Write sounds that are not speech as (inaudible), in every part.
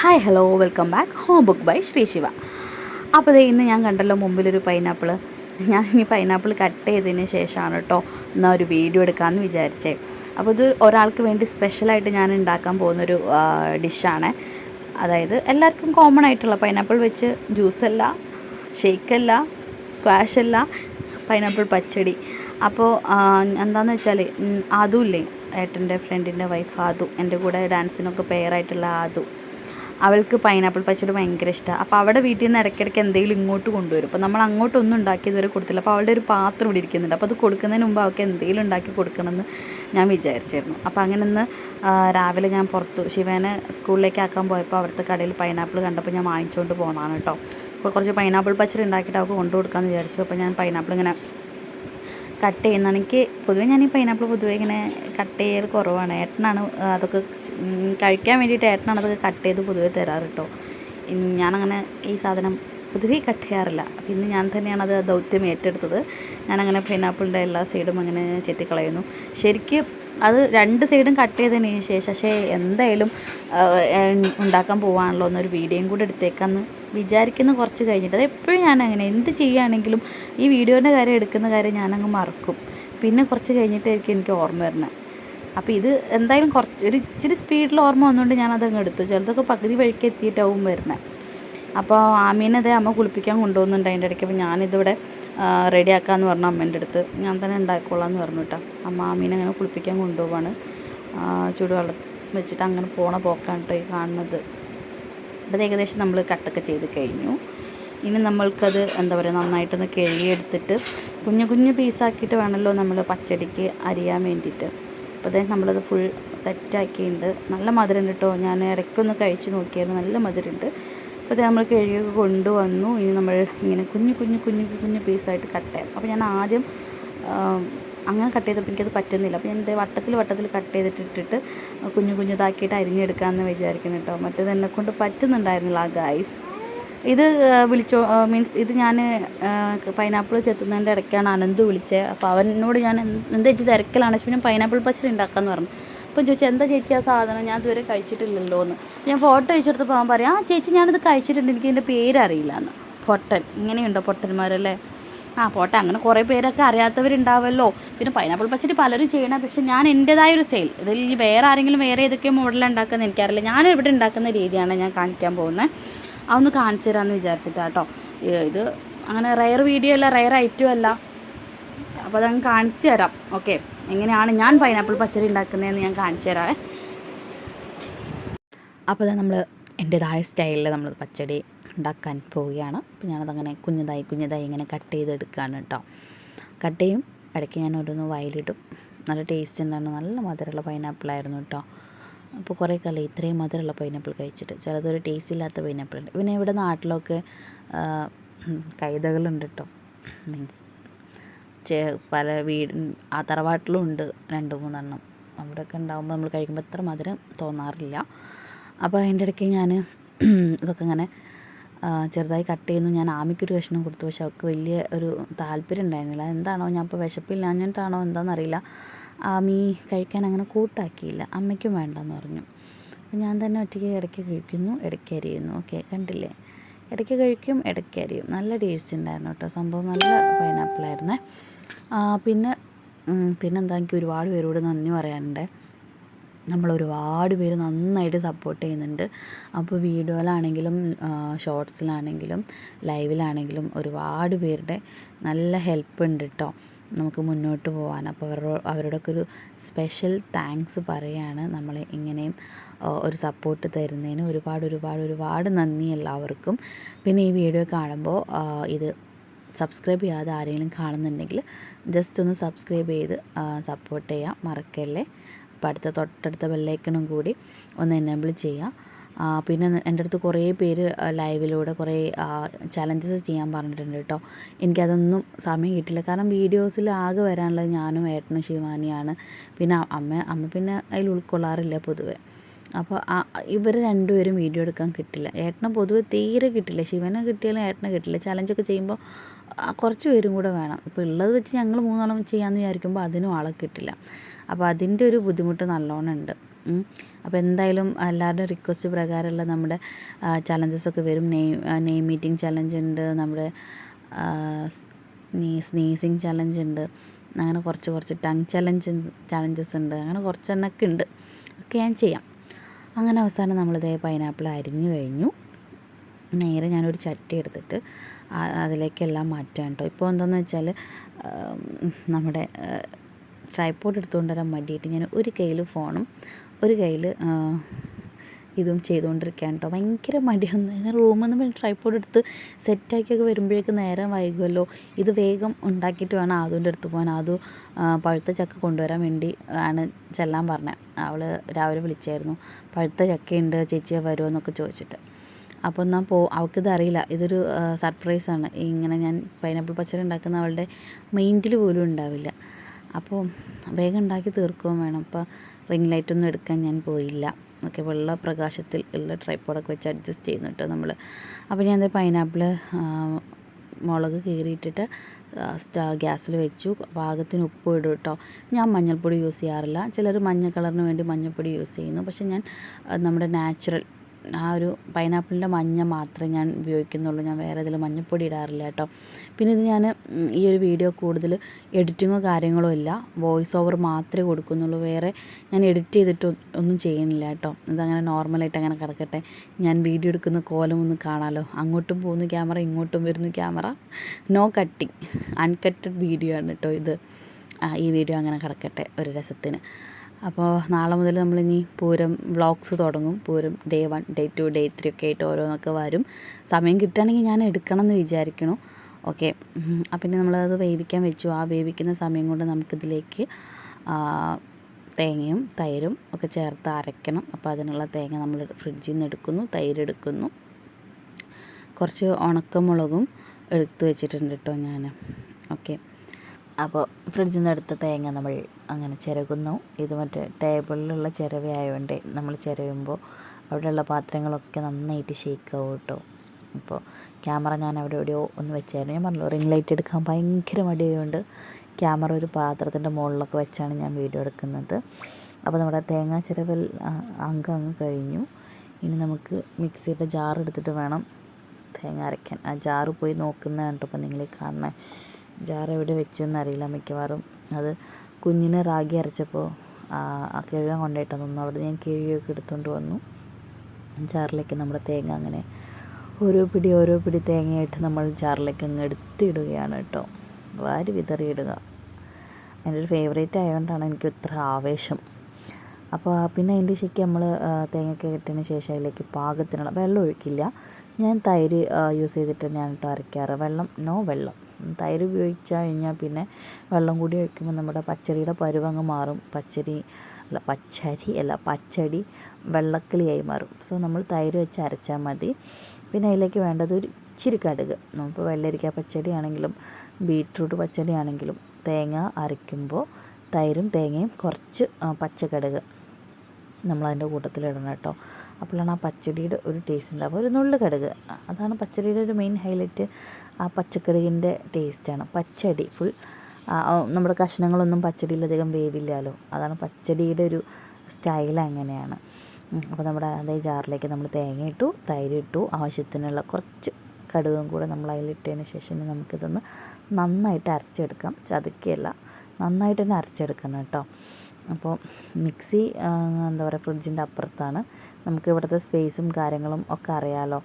Hi hello welcome back home book by Sree Siva അപ്പോൾ ദേ ഇന്ന് ഞാൻ കണ്ടല്ലോ മുമ്പിലൊരു പൈനാപ്പിൾ ഞാൻ ഈ പൈനാപ്പിൾ കട്ട് ചെയ്തതിന് ശേഷമാണ് കേട്ടോ എന്നാൽ ഒരു വീഡിയോ എടുക്കാമെന്ന് വിചാരിച്ചേ. അപ്പോൾ ഇത് ഒരാൾക്ക് വേണ്ടി സ്പെഷ്യലായിട്ട് ഞാൻ ഉണ്ടാക്കാൻ പോകുന്നൊരു ഡിഷാണ് അതായത് എല്ലാവർക്കും കോമൺ ആയിട്ടുള്ള പൈനാപ്പിൾ വെച്ച് ജ്യൂസല്ല ഷേക്കല്ല സ്ക്വാഷല്ല പൈനാപ്പിൾ പച്ചടി. അപ്പോൾ എന്താണെന്ന് വെച്ചാൽ അതും ഇല്ലേ ഏട്ടന്റെ ഫ്രണ്ടിന്റെ വൈഫ് ആദു. എന്റെ കൂടെ ഡാൻസിനൊക്കെ പെയറായിട്ടുള്ള ആദു. അവൾക്ക് പൈനാപ്പിൾ പച്ചടി ഭയങ്കര ഇഷ്ടമാണ് അപ്പോൾ അവിടെ വീട്ടിൽ നിന്ന് ഇടയ്ക്കിടയ്ക്ക് എന്തെങ്കിലും ഇങ്ങോട്ട് കൊണ്ടുവരും. അപ്പോൾ നമ്മൾ അങ്ങോട്ടൊന്നും ഉണ്ടാക്കി ഇതുവരെ കൊടുത്തില്ല. അപ്പോൾ അവളുടെ ഒരു പാത്രം ഇവിടെ ഇരിക്കുന്നുണ്ട്. അപ്പോൾ അത് കൊടുക്കുന്നതിന് മുമ്പ് അവൾക്ക് എന്തെങ്കിലും ഉണ്ടാക്കി കൊടുക്കണമെന്ന് ഞാൻ വിചാരിച്ചിരുന്നു അപ്പോൾ അങ്ങനെ ഇന്ന് രാവിലെ ഞാൻ പുറത്തു ശിവനെ സ്കൂളിലേക്ക് ആക്കാൻ പോയപ്പോൾ അവിടുത്തെ കടയിൽ പൈനാപ്പിൾ കണ്ടപ്പോൾ ഞാൻ വാങ്ങിച്ചുകൊണ്ട് പോകുന്നതാണ് കേട്ടോ. അപ്പോൾ കുറച്ച് പൈനാപ്പിൾ പച്ചടി ഉണ്ടാക്കിയിട്ട് അവൾക്ക് കൊണ്ടു കൊടുക്കാമെന്ന് വിചാരിച്ചു. അപ്പോൾ ഞാൻ പൈനാപ്പിൾ ഇങ്ങനെ കട്ട് ചെയ്യുന്നതാണ്. എനിക്ക് പൊതുവേ ഞാൻ ഈ പൈനാപ്പിൾ പൊതുവേ ഇങ്ങനെ കട്ട് ചെയ്യൽ കുറവാണ്. ഏട്ടനാണ് അതൊക്കെ കഴിക്കാൻ വേണ്ടിയിട്ട് ഏട്ടനാണ് അതൊക്കെ കട്ട് ചെയ്ത് പൊതുവേ തരാറ് കേട്ടോ ഞാനങ്ങനെ ഈ സാധനം പൊതുവേ കട്ട് ചെയ്യാറില്ല. അപ്പം ഇന്ന് ഞാൻ തന്നെയാണ് അത് ദൗത്യം ഏറ്റെടുത്തത്. ഞാനങ്ങനെ പൈനാപ്പിളിന്റെ എല്ലാ സൈഡും അങ്ങനെ ചെത്തിക്കളയുന്നു. ശരിക്കും അത് രണ്ട് സൈഡും കട്ട് ചെയ്തതിന് ശേഷം പക്ഷേ എന്തായാലും ഉണ്ടാക്കാൻ പോവാണല്ലോ എന്നൊരു വീഡിയോയും കൂടെ എടുത്തേക്കാന്ന് വിചാരിക്കുന്ന കുറച്ച് കഴിഞ്ഞിട്ട്. അത് എപ്പോഴും ഞാൻ അങ്ങനെ എന്ത് ചെയ്യുകയാണെങ്കിലും ഈ വീഡിയോന്റെ കാര്യം എടുക്കുന്ന കാര്യം ഞാനങ്ങ് മറക്കും. പിന്നെ കുറച്ച് കഴിഞ്ഞിട്ടായിരിക്കും എനിക്ക് ഓർമ്മ വരുന്നത്. അപ്പോൾ ഇത് എന്തായാലും കുറച്ച് ഒരു ഇച്ചിരി സ്പീഡിൽ ഓർമ്മ വന്നുകൊണ്ട് ഞാനതങ്ങ് എടുത്തു. ചിലതൊക്കെ പകുതി വഴിക്ക് എത്തിയിട്ടാവും വരുന്നത്. അപ്പോൾ ആമീനതേ അമ്മ കുളിപ്പിക്കാൻ കൊണ്ടുപോകുന്നുണ്ട് അതിന്റെ ഇടയ്ക്ക്. അപ്പോൾ ഞാനിതിവിടെ റെഡി ആക്കാമെന്ന് പറഞ്ഞു അമ്മേന്റെ അടുത്ത്. ഞാൻ തന്നെ ഉണ്ടാക്കിക്കോളാം എന്ന് പറഞ്ഞു കേട്ടോ അമ്മ ആമീനെ അങ്ങനെ കുളിപ്പിക്കാൻ കൊണ്ടുപോവാണ്. ചൂടുവെള്ളം വെച്ചിട്ട് അങ്ങനെ പോണ പോക്കാണ് ഈ കാണുന്നത്. അപ്പോൾ ഏകദേശം നമ്മൾ കട്ടൊക്കെ ചെയ്ത് കഴിഞ്ഞു. ഇനി നമ്മൾക്കത് എന്താ പറയുക നന്നായിട്ടൊന്ന് കഴുകിയെടുത്തിട്ട് കുഞ്ഞു കുഞ്ഞു പീസാക്കിയിട്ട് വേണമല്ലോ നമ്മൾ പച്ചടിക്ക് അരിയാൻ വേണ്ടിയിട്ട്. അപ്പോൾ അതായത് നമ്മളത് ഫുൾ സെറ്റാക്കിയിട്ടുണ്ട് നല്ല മധുരം കേട്ടോ ഞാൻ ഇടയ്ക്കൊന്ന് കഴിച്ച് നോക്കിയായിരുന്നു. നല്ല മധുരമുണ്ട് അപ്പോൾ നമ്മൾ കഴുകിയൊക്കെ കൊണ്ടുവന്നു. ഇനി നമ്മൾ ഇങ്ങനെ കുഞ്ഞു കുഞ്ഞു കുഞ്ഞു കുഞ്ഞു പീസായിട്ട് കട്ട് ചെയ്യാം. അപ്പോൾ ഞാൻ ആദ്യം അങ്ങനെ കട്ട് ചെയ്തപ്പോൾ എനിക്കത് പറ്റുന്നില്ല. അപ്പോൾ ഞാൻ വട്ടത്തിൽ വട്ടത്തിൽ കട്ട് ചെയ്തിട്ട് ഇട്ടിട്ട് കുഞ്ഞു കുഞ്ഞുതാക്കിയിട്ട് അരിഞ്ഞെടുക്കാമെന്ന് വിചാരിക്കുന്നു കേട്ടോ. മറ്റേത് എന്നെ കൊണ്ട് പറ്റുന്നുണ്ടായിരുന്നില്ല ആ ഗൈസ് ഇത് വിളിച്ചോ മീൻസ് ഇത് ഞാൻ പൈനാപ്പിൾ ചെത്തുന്നതിന്റെ ഇടയ്ക്കാണ് അനന്ത് വിളിച്ചത് അപ്പോൾ അവനോട് ഞാൻ എന്ത് ചേച്ചി തിരക്കലാണ്? പിന്നെ പൈനാപ്പിൾ പച്ചടി ഉണ്ടാക്കാമെന്ന് പറഞ്ഞു. അപ്പം ചോദിച്ചു എന്താ ചേച്ചി ആ സാധനം? ഞാൻ ഇതുവരെ കഴിച്ചിട്ടില്ലല്ലോ എന്ന് ഞാൻ ഫോട്ടോ അയച്ചെടുത്തപ്പോൾ അവൻ പറയാം ആ ചേച്ചി ഞാനിത് കഴിച്ചിട്ടുണ്ട്. എനിക്ക് ഇതിന്റെ പേരറിയില്ല എന്ന് പൊട്ടൻ. ഇങ്ങനെയുണ്ടോ പൊട്ടന്മാരല്ലേ? ആ പോട്ടെ അങ്ങനെ കുറേ പേരൊക്കെ അറിയാത്തവരുണ്ടാവുമല്ലോ പിന്നെ പൈനാപ്പിൾ പച്ചടി പലരും ചെയ്യണ പക്ഷേ ഞാൻ എന്റെതായ ഒരു സെയിൽ. ഇതിൽ ഇനി വേറെ ആരെങ്കിലും വേറെ ഏതൊക്കെ മോഡൽ ഉണ്ടാക്കുന്നത് എനിക്കറിയില്ല. ഞാൻ ഇവിടെ ഉണ്ടാക്കുന്ന രീതിയാണ് ഞാൻ കാണിക്കാൻ പോകുന്നത് അതൊന്ന് കാണിച്ചു തരാമെന്ന് വിചാരിച്ചിട്ടാട്ടോ ഇത് അങ്ങനെ റയർ വീഡിയോ അല്ല റയർ ഐറ്റം അല്ല. അപ്പോൾ അതങ്ങ് കാണിച്ചു തരാം. ഓക്കെ. എങ്ങനെയാണ് ഞാൻ പൈനാപ്പിൾ പച്ചടി ഉണ്ടാക്കുന്നതെന്ന് ഞാൻ കാണിച്ചു തരാവേ. അപ്പോൾ നമ്മൾ എന്റെതായ സ്റ്റൈലിൽ നമ്മൾ പച്ചടി ഉണ്ടാക്കാൻ പോവുകയാണ്. അപ്പോൾ ഞാനതങ്ങനെ കുഞ്ഞതായി കുഞ്ഞതായി ഇങ്ങനെ കട്ട് ചെയ്തെടുക്കുകയാണ് കേട്ടോ. കട്ട് ചെയ്യും. ഇടയ്ക്ക് ഞാൻ ഓരോന്ന് വയലിടും. നല്ല ടേസ്റ്റ് ഉണ്ടായിരുന്നു. നല്ല മധുരമുള്ള പൈനാപ്പിൾ ആയിരുന്നു കേട്ടോ. അപ്പോൾ കുറേ കാലം ഇത്രയും മധുരമുള്ള പൈനാപ്പിൾ കഴിച്ചിട്ട് ചിലതൊരു ടേസ്റ്റ് ഇല്ലാത്ത പൈനാപ്പിൾ ഉണ്ട്. പിന്നെ ഇവിടെ നാട്ടിലൊക്കെ കൈതകളുണ്ട് കേട്ടോ. മീൻസ് ചെ പല വീട് ആ തറവാട്ടിലും ഉണ്ട് രണ്ട് മൂന്നെണ്ണം. അവിടെയൊക്കെ ഉണ്ടാകുമ്പോൾ നമ്മൾ കഴിക്കുമ്പോൾ അത്ര മധുരം തോന്നാറില്ല. അപ്പോൾ അതിന്റെ ഇടയ്ക്ക് ഞാൻ (clears throat) ഇതൊക്കെ ഇങ്ങനെ ചെറുതായി കട്ട് ചെയ്യുന്നു. ഞാൻ ആമിക്കൊരു കഷ്ണം കൊടുത്തു. പക്ഷെ അവൾക്ക് വലിയ ഒരു താല്പര്യം ഉണ്ടായിരുന്നില്ല. എന്താണോ ഞാൻ ഇപ്പോൾ വിശപ്പില്ലാഞ്ഞിട്ടാണോ എന്താണെന്നറിയില്ല ആമി കഴിക്കാൻ അങ്ങനെ കൂട്ടാക്കിയില്ല. അമ്മയ്ക്കും വേണ്ടെന്ന് പറഞ്ഞു. അപ്പോൾ ഞാൻ തന്നെ ഒറ്റയ്ക്ക് ഇടയ്ക്ക് കഴിക്കുന്നു ഇടയ്ക്ക് അരിയുന്നു ഓക്കെ കണ്ടില്ലേ? ഇടയ്ക്ക് കഴിക്കും ഇടയ്ക്ക് അരിയും. നല്ല ടേസ്റ്റ് ഉണ്ടായിരുന്നു കേട്ടോ. സംഭവം നല്ല പൈനാപ്പിൾ ആയിരുന്നു. പിന്നെ പിന്നെന്താ എനിക്ക് ഒരുപാട് പേരോട് നന്ദി പറയാനുണ്ട്. നമ്മൾ ഒരുപാട് പേര് നന്നായിട്ട് സപ്പോർട്ട് ചെയ്യുന്നുണ്ട്. അപ്പോൾ വീഡിയോയിലാണെങ്കിലും ഷോർട്സിലാണെങ്കിലും ലൈവിലാണെങ്കിലും ഒരുപാട് പേരുടെ നല്ല ഹെൽപ്പ് ഉണ്ട് കേട്ടോ നമുക്ക് മുന്നോട്ട് പോകാൻ അപ്പോൾ അവരോ അവരോടൊക്കെ ഒരു സ്പെഷ്യൽ താങ്ക്സ് പറയാണ്. നമ്മളെ ഇങ്ങനെയും ഒരു സപ്പോർട്ട് തരുന്നതിന് ഒരുപാട് ഒരുപാട് ഒരുപാട് നന്ദി എല്ലാവർക്കും. പിന്നെ ഈ വീഡിയോ കാണുമ്പോൾ ഇത് സബ്സ്ക്രൈബ് ചെയ്യാതെ ആരെങ്കിലും കാണുന്നുണ്ടെങ്കിൽ ജസ്റ്റ് ഒന്ന് സബ്സ്ക്രൈബ് ചെയ്ത് സപ്പോർട്ട് ചെയ്യാം മറക്കല്ലേ? അപ്പോൾ അടുത്ത തൊട്ടടുത്ത ബെല്ലൈക്കണും കൂടി ഒന്ന് എനേബിൾ ചെയ്യാം. ആ, പിന്നെ എന്റെ അടുത്ത് കുറേ പേര് ലൈവിലൂടെ കുറേ ചലഞ്ചസ് ചെയ്യാൻ പറഞ്ഞിട്ടുണ്ട് കേട്ടോ. എനിക്കതൊന്നും സമയം കിട്ടില്ല കാരണം വീഡിയോസിൽ ആകെ വരാനുള്ളത് ഞാനും ഏട്ടനും ശിവാനിയാണ്. പിന്നെ അമ്മ അമ്മ പിന്നെ അതിൽ ഉൾക്കൊള്ളാറില്ല പൊതുവെ. അപ്പോൾ ഇവർ രണ്ടുപേരും വീഡിയോ എടുക്കാൻ കിട്ടില്ല. ഏട്ടനെ പൊതുവെ തീരെ കിട്ടില്ല. ശിവനെ കിട്ടിയാലും ഏട്ടനെ കിട്ടില്ല. ചലഞ്ചൊക്കെ ചെയ്യുമ്പോൾ കുറച്ച് പേരും കൂടെ വേണം. ഇപ്പോൾ ഉള്ളത് വെച്ച് ഞങ്ങൾ മൂന്നാളും ചെയ്യാമെന്ന് വിചാരിക്കുമ്പോൾ അതിനും ആളെ കിട്ടില്ല. അപ്പോൾ അതിന്റെ ഒരു ബുദ്ധിമുട്ട് നല്ലോണം ഉണ്ട്. അപ്പോൾ എന്തായാലും എല്ലാവരുടെയും റിക്വസ്റ്റ് പ്രകാരമുള്ള നമ്മുടെ ചലഞ്ചസൊക്കെ വരും. നെയ് നെയ് മീറ്റിംഗ് ചലഞ്ച് ഉണ്ട് നമ്മുടെ സ്നീസിങ് ചലഞ്ച് ഉണ്ട്. അങ്ങനെ കുറച്ച് കുറച്ച് ടങ് ചലഞ്ച് ചലഞ്ചസ് ഉണ്ട്. അങ്ങനെ കുറച്ചെണ്ണൊക്കെ ഉണ്ട്. ഒക്കെ ഞാൻ ചെയ്യാം. അങ്ങനെ അവസാനം നമ്മളിതേ പൈനാപ്പിൾ അരിഞ്ഞു കഴിഞ്ഞു. നേരെ ഞാനൊരു ചട്ടി എടുത്തിട്ട് അതിലേക്കെല്ലാം മാറ്റാം കേട്ടോ. ഇപ്പോൾ എന്താണെന്ന് വെച്ചാൽ നമ്മുടെ ട്രൈപ്പോഡ് എടുത്തുകൊണ്ട് വരാൻ മടിയിട്ട് ഞാൻ ഒരു കയ്യിൽ ഫോണും ഒരു കയ്യിൽ ഇതും ചെയ്തുകൊണ്ടിരിക്കുകയാണ് കേട്ടോ. ഭയങ്കര മടിയാണ്. ഞാൻ റൂമിൽ നിന്ന് ട്രൈപ്പോഡ് എടുത്ത് സെറ്റാക്കിയൊക്കെ വരുമ്പോഴേക്ക് നേരം വൈകുമല്ലോ ഇത് വേഗം ഉണ്ടാക്കിയിട്ട് വേണം ആദുവിന്റെ അടുത്ത് പോകാൻ. ആദു പഴുത്ത ചക്ക കൊണ്ടുവരാൻ വേണ്ടി ആണ് ചെല്ലാൻ പറഞ്ഞത് അവൾ രാവിലെ വിളിച്ചായിരുന്നു. പഴുത്ത ചക്കയുണ്ട് ചേച്ചിയെ വരുമോ എന്നൊക്കെ ചോദിച്ചിട്ട്. അപ്പോൾ എന്നാൽ പോ അവൾക്കിത് അറിയില്ല. ഇതൊരു സർപ്രൈസാണ് ഇങ്ങനെ ഞാൻ പൈനാപ്പിൾ പച്ചടി ഉണ്ടാക്കുന്ന അവളുടെ മൈൻഡിൽ പോലും ഉണ്ടാവില്ല. അപ്പോൾ വേഗം ഉണ്ടാക്കി തീർക്കുകയും വേണം. അപ്പോൾ റിംഗ് ലൈറ്റൊന്നും എടുക്കാൻ ഞാൻ പോയില്ല. ഓക്കെ വെള്ള പ്രകാശത്തിൽ ഉള്ള ട്രൈപ്പോഡൊക്കെ വെച്ച് അഡ്ജസ്റ്റ് ചെയ്യുന്നു കേട്ടോ നമ്മൾ അപ്പോൾ ഞാൻ പൈനാപ്പിൾ മുളക് കീറിയിട്ടിട്ട് സ്റ്റാ ഗ്യാസിൽ വെച്ചു. പാകത്തിന് ഉപ്പ് ഇടും കേട്ടോ. ഞാൻ മഞ്ഞൾപ്പൊടി യൂസ് ചെയ്യാറില്ല. ചിലർ മഞ്ഞ കളറിന് വേണ്ടി മഞ്ഞൾപ്പൊടി യൂസ് ചെയ്യുന്നു. പക്ഷേ ഞാൻ നമ്മുടെ നാച്ചുറൽ ആ ഒരു പൈനാപ്പിളിന്റെ മഞ്ഞ മാത്രമേ ഞാൻ ഉപയോഗിക്കുന്നുള്ളൂ. ഞാൻ വേറെ ഇതിൽ മഞ്ഞപ്പൊടി ഇടാറില്ല കേട്ടോ. പിന്നെ ഇത് ഞാൻ ഈ ഒരു വീഡിയോ കൂടുതൽ എഡിറ്റിങ്ങോ കാര്യങ്ങളോ ഇല്ല. വോയിസ് ഓവർ മാത്രമേ കൊടുക്കുന്നുള്ളൂ. വേറെ ഞാൻ എഡിറ്റ് ചെയ്തിട്ട് ഒന്നും ചെയ്യുന്നില്ല കേട്ടോ. ഇതങ്ങനെ നോർമലായിട്ട് അങ്ങനെ കിടക്കട്ടെ. ഞാൻ വീഡിയോ എടുക്കുന്ന കോലം ഒന്ന് കാണാമല്ലോ അങ്ങോട്ടും പോകുന്നു ക്യാമറ ഇങ്ങോട്ടും വരുന്നു camera no cutting uncutted video ആണ് കേട്ടോ ഇത്. ഈ വീഡിയോ അങ്ങനെ കിടക്കട്ടെ ഒരു രസത്തിന്. അപ്പോൾ നാളെ മുതൽ നമ്മളിനി പൂരം വ്ളോഗ്സ് തുടങ്ങും. Pooram day one day two day three ഒക്കെ ആയിട്ട് ഓരോന്നൊക്കെ വരും. സമയം കിട്ടുകയാണെങ്കിൽ ഞാൻ എടുക്കണം എന്ന് വിചാരിക്കണു ഓക്കെ പിന്നെ നമ്മളത് വേവിക്കാൻ വെച്ചു. ആ വേവിക്കുന്ന സമയം കൊണ്ട് നമുക്കിതിലേക്ക് തേങ്ങയും തൈരും ഒക്കെ ചേർത്ത് അരയ്ക്കണം അപ്പോൾ അതിനുള്ള തേങ്ങ നമ്മൾ ഫ്രിഡ്ജിൽ നിന്ന് എടുക്കുന്നു. തൈര് എടുക്കുന്നു. കുറച്ച് ഉണക്കമുളകും എടുത്ത് വെച്ചിട്ടുണ്ട് കേട്ടോ ഞാൻ ഓക്കെ അപ്പോൾ ഫ്രിഡ്ജിൽ നിന്ന് എടുത്ത തേങ്ങ നമ്മൾ അങ്ങനെ ചിരകുന്നു. ഇത് മറ്റേ ടേബിളിലുള്ള ചിരവയായതുകൊണ്ട് നമ്മൾ ചിരവുമ്പോൾ അവിടെയുള്ള പാത്രങ്ങളൊക്കെ നന്നായിട്ട് ഷേക്ക് ആവും കേട്ടോ. അപ്പോൾ ക്യാമറ ഞാൻ അവിടെ എവിടെയോ ഒന്ന് വെച്ചായിരുന്നു. ഞാൻ പറഞ്ഞു റിംഗ് ലൈറ്റ് എടുക്കാൻ ഭയങ്കര മടിയായതുകൊണ്ട് ക്യാമറ ഒരു പാത്രത്തിന്റെ മുകളിലൊക്കെ വെച്ചാണ് ഞാൻ വീഡിയോ എടുക്കുന്നത്. അപ്പോൾ നമ്മുടെ തേങ്ങാ ചിരവൽ ആ, അങ്ങ് കഴിഞ്ഞു. ഇനി നമുക്ക് മിക്സിയുടെ ജാർ എടുത്തിട്ട് വേണം തേങ്ങ അരയ്ക്കാൻ. ആ ജാറ് പോയി നോക്കുന്നതാണ് കേട്ടോ അപ്പോൾ നിങ്ങൾ കാണുന്നത് ജാർ എവിടെ വെച്ചെന്ന് അറിയില്ല മിക്കവാറും. അത് കുഞ്ഞിന് റാഗി അരച്ചപ്പോൾ ആ കഴുകാൻ കൊണ്ടുപോയിട്ടാണ് തോന്നുന്നു അവിടെ ഞാൻ കിഴിയൊക്കെ എടുത്തുകൊണ്ട് വന്നു. ജാറിലേക്ക് നമ്മുടെ തേങ്ങ അങ്ങനെ ഓരോ പിടി ഓരോ പിടി തേങ്ങയായിട്ട് നമ്മൾ ജാറിലേക്ക് അങ്ങ് എടുത്തിടുകയാണ് കേട്ടോ. വാരി വിതറിയിടുക. എന്റെ ഒരു ഫേവറേറ്റ് ആയതുകൊണ്ടാണ് എനിക്ക് ഇത്ര ആവേശം. അപ്പോൾ പിന്നെ അതിന്റെ ശരിക്കും നമ്മൾ തേങ്ങയൊക്കെ ഇട്ടതിന് ശേഷം അതിലേക്ക് പാകത്തിനുള്ള വെള്ളം ഒഴിക്കില്ല. ഞാൻ തൈര് യൂസ് ചെയ്തിട്ട് തന്നെയാണ് കേട്ടോ അരയ്ക്കാറ്. വെള്ളം നോ വെള്ളം. തൈര് ഉപയോഗിച്ച് കഴിഞ്ഞാൽ പിന്നെ വെള്ളം കൂടി ഒഴിക്കുമ്പോൾ നമ്മുടെ പച്ചടിയുടെ പരുവങ്ങ് മാറും. പച്ചരി അല്ല പച്ചരി അല്ല പച്ചടി വെള്ളക്കിളിയായി മാറും. സോ നമ്മൾ തൈര് വെച്ച് അരച്ചാൽ മതി. പിന്നെ അതിലേക്ക് വേണ്ടത് ഒരു ഇച്ചിരി കടുക്. നമുക്ക് വെള്ളരിക്ക പച്ചടി ആണെങ്കിലും ബീട്രൂട്ട് പച്ചടി ആണെങ്കിലും തേങ്ങ അരയ്ക്കുമ്പോൾ തൈരും തേങ്ങയും കുറച്ച് പച്ചക്കടുക് നമ്മളതിന്റെ കൂട്ടത്തിലിടണം കേട്ടോ. അപ്പോഴാണ് ആ പച്ചടിയുടെ ഒരു ടേസ്റ്റ് ഉണ്ടാവുക. ഒരു നുള്ളു കടുക്. അതാണ് പച്ചടിയുടെ ഒരു മെയിൻ ഹൈലൈറ്റ് ആ പച്ചക്കറിന്റെ ടേസ്റ്റാണ് പച്ചടി ഫുൾ നമ്മുടെ കഷ്ണങ്ങളൊന്നും പച്ചടിയിലധികം വേവില്ലല്ലോ. അതാണ് പച്ചടിയുടെ ഒരു സ്റ്റൈൽ അങ്ങനെയാണ്. അപ്പോൾ നമ്മുടെ അതേ ജാറിലേക്ക് നമ്മൾ തേങ്ങ ഇട്ടു തൈര് ഇട്ടു ആവശ്യത്തിനുള്ള കുറച്ച് കടുകും കൂടെ നമ്മൾ അതിലിട്ടതിന് ശേഷം നമുക്കിതൊന്ന് നന്നായിട്ട് അരച്ചെടുക്കാം. ചതുക്കിയല്ല നന്നായിട്ട് തന്നെ അരച്ചെടുക്കണം കേട്ടോ. അപ്പോൾ മിക്സി എന്താ പറയുക ഫ്രിഡ്ജിന്റെ അപ്പുറത്താണ്. നമുക്ക് ഇവിടുത്തെ സ്പേസും കാര്യങ്ങളും ഒക്കെ അറിയാമല്ലോ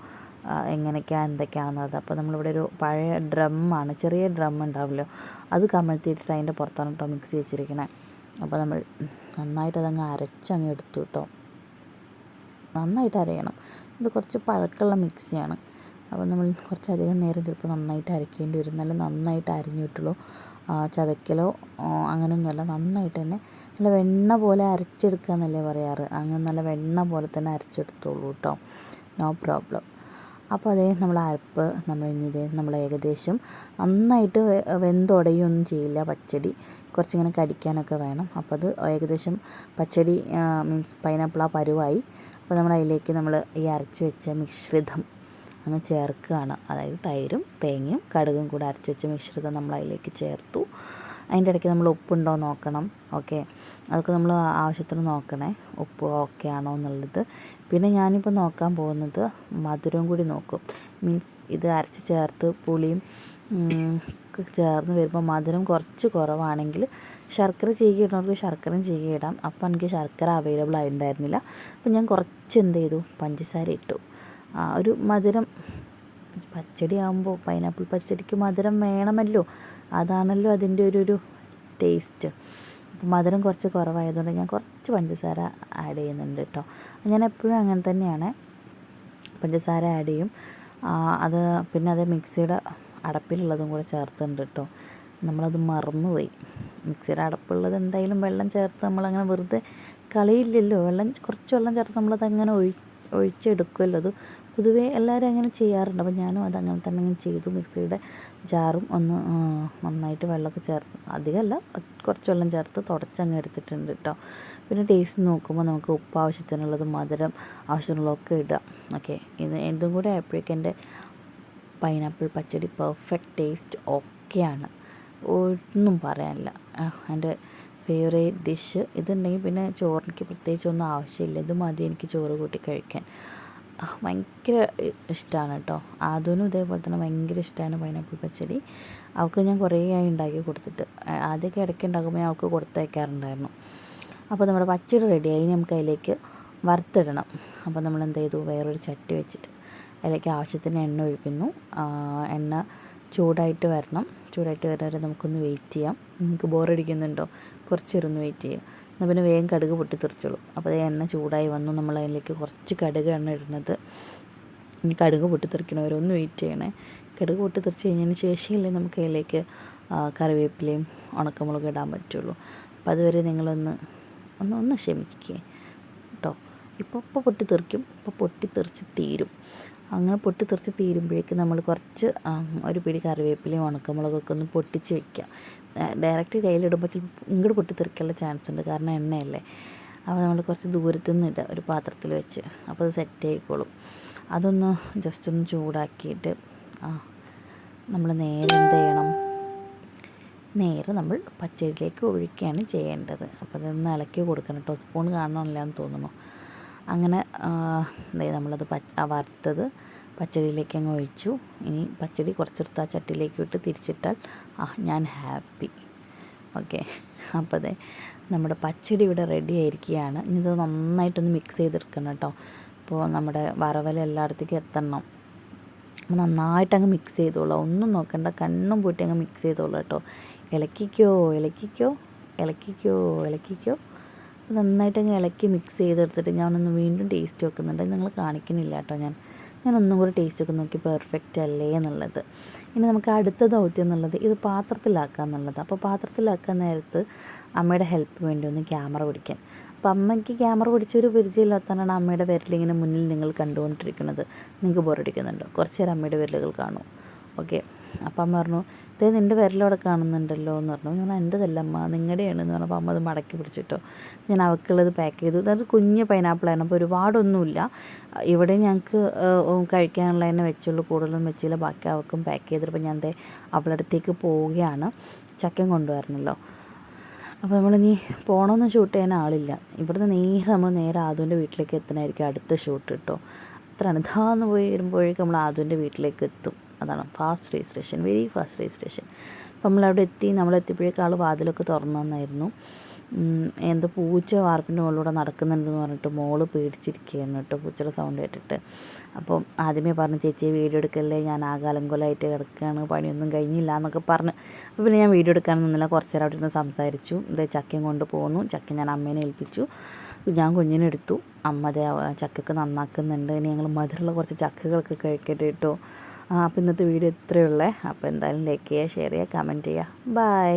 എങ്ങനെയൊക്കെയാണ് എന്തൊക്കെയാണെന്നുള്ളത്. അപ്പോൾ നമ്മളിവിടെ ഒരു പഴയ ഡ്രമ്മാണ് ചെറിയ ഡ്രം ഉണ്ടാവുമല്ലോ അത് കമഴ്ത്തിയിട്ടിട്ട് അതിന്റെ പുറത്താണ് കേട്ടോ മിക്സ് വെച്ചിരിക്കണേ അപ്പോൾ നമ്മൾ നന്നായിട്ട് അതങ്ങ് അരച്ചങ്ങ് എടുത്തു കേട്ടോ നന്നായിട്ട് അരയണം. ഇത് കുറച്ച് പഴക്കമുള്ള മിക്സിയാണ് അപ്പോൾ നമ്മൾ കുറച്ചധികം നേരം ചിലപ്പോൾ നന്നായിട്ട് അരയ്ക്കേണ്ടി വരും. നല്ല നന്നായിട്ട് അരിഞ്ഞു കിട്ടുള്ളൂ ചതയ്ക്കലോ അങ്ങനെയൊന്നുമല്ല. നന്നായിട്ട് തന്നെ നല്ല വെണ്ണ പോലെ അരച്ചെടുക്കുക എന്നല്ലേ പറയാറ്. അങ്ങനെ നല്ല വെണ്ണ പോലെ തന്നെ അരച്ചെടുത്തോളൂ കേട്ടോ നോ പ്രോബ്ലം അപ്പോൾ അതേ നമ്മൾ അരപ്പ് നമ്മൾ ഇനി നമ്മൾ ഏകദേശം നന്നായിട്ട് വെന്തുടയൊന്നും ചെയ്യില്ല പച്ചടി. കുറച്ചിങ്ങനെ കടിക്കാനൊക്കെ വേണം. അപ്പോൾ അത് ഏകദേശം പച്ചടി മീൻസ് പൈനാപ്പിൾ ആ പരുവായി. അപ്പോൾ നമ്മൾ അതിലേക്ക് നമ്മൾ ഈ അരച്ച് വെച്ച മിശ്രിതം അങ്ങ് ചേർക്കുകയാണ് അതായത് തൈരും തേങ്ങയും കടുകും കൂടെ അരച്ച് വെച്ച മിശ്രിതം നമ്മൾ അതിലേക്ക് ചേർത്തു. അതിന്റെ ഇടയ്ക്ക് നമ്മൾ ഉപ്പുണ്ടോ നോക്കണം ഓക്കെ? അതൊക്കെ നമ്മൾ ആവശ്യത്തിന് നോക്കണേ ഉപ്പ് ഓക്കെ ആണോ എന്നുള്ളത്. പിന്നെ ഞാനിപ്പോൾ നോക്കാൻ പോകുന്നത് മധുരം കൂടി നോക്കും. മീൻസ് ഇത് അരച്ച് ചേർത്ത് പുളിയും ചേർന്ന് വരുമ്പോൾ മധുരം കുറച്ച് കുറവാണെങ്കിൽ ശർക്കര ചീകി ഇടുന്നവർക്ക് ശർക്കരയും ചീകി ഇടാം അപ്പോൾ എനിക്ക് ശർക്കര അവൈലബിൾ ആയിട്ടുണ്ടായിരുന്നില്ല. അപ്പോൾ ഞാൻ കുറച്ച് എന്ത് ചെയ്തു? പഞ്ചസാര ഇട്ടു. ഒരു മധുരം പച്ചടി ആകുമ്പോൾ പൈനാപ്പിൾ പച്ചടിക്ക് മധുരം വേണമല്ലോ. അതാണല്ലോ അതിന്റെ ഒരു ഒരു ടേസ്റ്റ്. അപ്പോൾ മധുരം കുറച്ച് കുറവായതുകൊണ്ട് ഞാൻ കുറച്ച് പഞ്ചസാര ആഡ് ചെയ്യുന്നുണ്ട് കേട്ടോ. ഞാൻ എപ്പോഴും അങ്ങനെ തന്നെയാണ്. പഞ്ചസാര ആഡ് ചെയ്യും. അത് പിന്നെ അത് മിക്സിയുടെ അടപ്പിലുള്ളതും കൂടെ ചേർത്തുണ്ട് കേട്ടോ. നമ്മളത് മറന്നുപോയി. മിക്സിയുടെ അടപ്പുള്ളത് എന്തായാലും വെള്ളം ചേർത്ത് നമ്മളങ്ങനെ വെറുതെ കളയില്ലല്ലോ. വെള്ളം കുറച്ച് വെള്ളം ചേർത്ത് നമ്മളത് അങ്ങനെ ഒഴി ഒഴിച്ചെടുക്കുമല്ലോ. അത് പൊതുവേ എല്ലാവരും അങ്ങനെ ചെയ്യാറുണ്ട്. അപ്പോൾ ഞാനും അത് അങ്ങനെ തന്നെ അങ്ങനെ ചെയ്തു. മിക്സിയുടെ ജാറും ഒന്ന് നന്നായിട്ട് വെള്ളമൊക്കെ ചേർത്ത് അധികമല്ല കുറച്ച് വെള്ളം ചേർത്ത് തുടച്ചങ്ങ് എടുത്തിട്ടുണ്ട് കേട്ടോ. പിന്നെ ടേസ്റ്റ് നോക്കുമ്പോൾ നമുക്ക് ഉപ്പ് ആവശ്യത്തിനുള്ളത് മധുരം ആവശ്യത്തിനുള്ളതൊക്കെ ഇടാം ഓക്കെ ഇത് എന്തും കൂടെ ആയപ്പോഴേക്കും എന്റെ പൈനാപ്പിൾ പച്ചടി പെർഫെക്റ്റ് ടേസ്റ്റ് ഓക്കെയാണ് ഒന്നും പറയാനില്ല. എന്റെ ഫേവറേറ്റ് ഡിഷ് ഇതുണ്ടെങ്കിൽ പിന്നെ ചോറിനിക്ക് പ്രത്യേകിച്ച് ഒന്നും ആവശ്യമില്ല. ഇത് മതി എനിക്ക് ചോറ് കൂട്ടി കഴിക്കാൻ. ഭയങ്കര ഇഷ്ടമാണ് കേട്ടോ ആദ്യനും ഇതേപോലെ തന്നെ ഭയങ്കര ഇഷ്ടമാണ് പൈനാപ്പിൾ പച്ചടി. അവൾക്ക് ഞാൻ കുറേ ആയി ഉണ്ടാക്കി കൊടുത്തിട്ട്. ആദ്യമൊക്കെ ഇടയ്ക്ക് ഉണ്ടാക്കുമ്പോൾ ഞാൻ അവൾക്ക് കൊടുത്തയക്കാറുണ്ടായിരുന്നു. അപ്പോൾ നമ്മുടെ പച്ചടി റെഡിയായി നമുക്ക് അതിലേക്ക് വറുത്തിടണം. അപ്പോൾ നമ്മൾ എന്ത് ചെയ്തു? വേറൊരു ചട്ടി വെച്ചിട്ട് അതിലേക്ക് ആവശ്യത്തിന് എണ്ണ ഒഴിക്കുന്നു. എണ്ണ ചൂടായിട്ട് വരണം. ചൂടായിട്ട് വരാതെ നമുക്കൊന്ന് വെയിറ്റ് ചെയ്യാം. നിങ്ങൾക്ക് ബോറടിക്കുന്നുണ്ടോ കുറച്ചിരുന്ന് വെയിറ്റ് ചെയ്യാം. എന്നാൽ പിന്നെ വേഗം കടുക് പൊട്ടിത്തെറിച്ചോളൂ. അപ്പോൾ എണ്ണ ചൂടായി വന്നു. നമ്മൾ അതിലേക്ക് കുറച്ച് കടുക് എണ്ണ ഇടുന്നത്. ഇനി കടുക് പൊട്ടിത്തെറിക്കണവരൊന്ന് വെയിറ്റ് ചെയ്യണേ. കടുക് പൊട്ടിത്തെറിച്ച് കഴിഞ്ഞതിന് ശേഷമല്ലേ നമുക്ക് അതിലേക്ക് കറിവേപ്പിലയും ഉണക്കമുളകും ഇടാൻ പറ്റുള്ളൂ. അപ്പോൾ അതുവരെ നിങ്ങളൊന്ന് ഒന്ന് ഒന്ന് ക്ഷമിക്കുക കേട്ടോ ഇപ്പോൾ ഇപ്പോൾ പൊട്ടിത്തെറിക്കും. ഇപ്പോൾ പൊട്ടിത്തെറിച്ച് തീരും. അങ്ങനെ പൊട്ടിത്തെറിച്ച് തീരുമ്പോഴേക്ക് നമ്മൾ കുറച്ച് ഒരു പിടി കറിവേപ്പിലയും ഉണക്കമുളകൊക്കെ ഒന്ന് പൊട്ടിച്ച് വെക്കുക ഡയറക്റ്റ് കയ്യിലിടുമ്പോൾ ചിലപ്പോൾ ഇങ്ങോട്ട് പൊട്ടിത്തെറിക്കാനുള്ള ചാൻസ് ഉണ്ട്. കാരണം എണ്ണയല്ലേ. അപ്പോൾ നമ്മൾ കുറച്ച് ദൂരത്തു നിന്ന് ഇടുക ഒരു പാത്രത്തിൽ വെച്ച്. അപ്പോൾ അത് സെറ്റ് ആയിക്കോളും. അതൊന്ന് ജസ്റ്റ് ഒന്ന് ചൂടാക്കിയിട്ട് ആ നമ്മൾ നേരെ എന്ത് ചെയ്യണം? നേരെ നമ്മൾ പച്ചരിയിലേക്ക് ഒഴിക്കുകയാണ് ചെയ്യേണ്ടത്. അപ്പോൾ അതൊന്ന് ഇളക്കി കൊടുക്കണം. കേട്ടോ സ്പൂൺ കാണണമല്ല എന്ന് തോന്നുന്നു. അങ്ങനെ നമ്മളത് പച്ച വറുത്തത് പച്ചടിയിലേക്ക് അങ്ങ് ഒഴിച്ചു. ഇനി പച്ചടി കുറച്ചെടുത്ത് ആ ചട്ടിയിലേക്ക് ഇട്ട് തിരിച്ചിട്ടാൽ ആ ഞാൻ ഹാപ്പി. ഓക്കെ. അപ്പോൾ അതെ നമ്മുടെ പച്ചടി ഇവിടെ റെഡി ആയിരിക്കുകയാണ്. ഇത് നന്നായിട്ടൊന്ന് മിക്സ് ചെയ്തെടുക്കണം കേട്ടോ. അപ്പോൾ നമ്മുടെ വറവൽ എല്ലായിടത്തേക്കും എത്തണം. നന്നായിട്ട് അങ്ങ് മിക്സ് ചെയ്തോളൂ. ഒന്നും നോക്കണ്ട കണ്ണും പൂട്ടി അങ്ങ് മിക്സ് ചെയ്തോളൂ കേട്ടോ. ഇളക്കിക്കോ ഇളക്കിക്കോ ഇളക്കിക്കോ ഇളക്കിക്കോ. നന്നായിട്ട് അങ്ങ് ഇളക്കി മിക്സ് ചെയ്തെടുത്തിട്ട് ഞാനൊന്ന് വീണ്ടും ടേസ്റ്റ് വെക്കുന്നുണ്ട് നിങ്ങൾ കാണിക്കുന്നില്ല കേട്ടോ ഞാൻ. ഞാൻ ഒന്നും കൂടി ടേസ്റ്റ് ഒക്കെ നോക്കി പെർഫെക്റ്റ് അല്ലേ എന്നുള്ളത്. ഇനി നമുക്ക് അടുത്ത ദൗത്യം എന്നുള്ളത് ഇത് പാത്രത്തിലാക്കുക എന്നുള്ളത്. അപ്പോൾ പാത്രത്തിലാക്കാൻ നേരത്ത് അമ്മയുടെ ഹെൽപ്പ് വേണ്ടി ഒന്ന് ക്യാമറ പിടിക്കാൻ. അപ്പം അമ്മയ്ക്ക് ക്യാമറ പിടിച്ചൊരു പരിചയമില്ലാത്തതാണ് അമ്മയുടെ വിരലിങ്ങനെ മുന്നിൽ നിങ്ങൾ കണ്ടുകൊണ്ടിരിക്കുന്നത്. നിങ്ങൾക്ക് ബോറടിക്കുന്നുണ്ടോ കുറച്ച് നേരം അമ്മയുടെ വിരലുകൾ കാണൂ. ഓക്കെ അപ്പം അമ്മ പറഞ്ഞു ഇതേ നിന്റെ വിരലവിടെ കാണുന്നുണ്ടല്ലോ എന്ന് പറഞ്ഞു. ഞാൻ എന്റെതല്ല അമ്മ നിങ്ങളുടെയാണ് എന്ന് പറഞ്ഞപ്പോൾ അമ്മ അത് മടക്കി പിടിച്ചിട്ടോ. ഞാൻ അവൾക്കുള്ളത് പാക്ക് ചെയ്തു. അതായത് കുഞ്ഞ് പൈനാപ്പിളായിരുന്നു അപ്പോൾ ഒരുപാടൊന്നുമില്ല. ഇവിടെ ഞങ്ങൾക്ക് കഴിക്കാനുള്ള തന്നെ വെച്ചുള്ളൂ. കൂടുതലൊന്നും വെച്ചില്ല. ബാക്കി അവൾക്കും പാക്ക് ചെയ്തിട്ട് ഞാൻ ദേ അവളുടെ അടുത്തേക്ക് പോവുകയാണ്. ചക്കയും കൊണ്ടുവരണമല്ലോ അപ്പോൾ നമ്മളിനി പോകണമെന്ന് ഷൂട്ട് ചെയ്യാൻ ആളില്ല. ഇവിടുന്ന് നേരെ നമ്മൾ നേരെ ആദുവിന്റെ വീട്ടിലേക്ക് എത്തണമായിരിക്കും അടുത്ത ഷൂട്ട് കേട്ടോ. അത്രയാണ്. ഇതാന്ന് പോയി വരുമ്പോഴേക്കും നമ്മൾ ആദുവിന്റെ വീട്ടിലേക്ക് എത്തും. അതാണ്. Fast registration very fast registration അപ്പം നമ്മളവിടെ എത്തി നമ്മളെത്തിയപ്പോഴേക്കും ആൾ വാതിലൊക്കെ തുറന്നു തന്നായിരുന്നു. എന്തോ പൂച്ച വാർപ്പിന്റെ മുകളിലൂടെ നടക്കുന്നുണ്ടെന്ന് പറഞ്ഞിട്ട് മോൾ പേടിച്ചിരിക്കുകയാണ് കേട്ടോ പൂച്ചയുടെ സൗണ്ട് കേട്ടിട്ട്. അപ്പോൾ ആദ്യമേ പറഞ്ഞു ചേച്ചി വീഡിയോ എടുക്കല്ലേ ഞാൻ ആകാലങ്കൊലമായിട്ട് കിടക്കുകയാണ് പണിയൊന്നും കഴിഞ്ഞില്ല എന്നൊക്കെ പറഞ്ഞ്. അപ്പോൾ പിന്നെ ഞാൻ വീഡിയോ എടുക്കാൻ നിന്നില്ല കുറച്ച് നേരം അവിടെ ഇരുന്ന് സംസാരിച്ചു. ഇത് ചക്കയും കൊണ്ട് പോന്നു. ചക്ക ഞാൻ അമ്മേനെ ഏൽപ്പിച്ചു. ഞാൻ കുഞ്ഞിനെ എടുത്തു. അമ്മ ചക്കൊക്കെ നന്നാക്കുന്നുണ്ട്. ഇനി ഞങ്ങൾ മധുരമുള്ള കുറച്ച് ചക്കകളൊക്കെ കഴിക്കട്ടെ കേട്ടോ. അപ്പോൾ ഇന്നത്തെ വീഡിയോ ഇത്രയേ ഉള്ളേ. അപ്പോൾ എന്തായാലും ലൈക്ക് ചെയ്യുക ഷെയർ ചെയ്യുക കമന്റ് ചെയ്യുക. ബൈ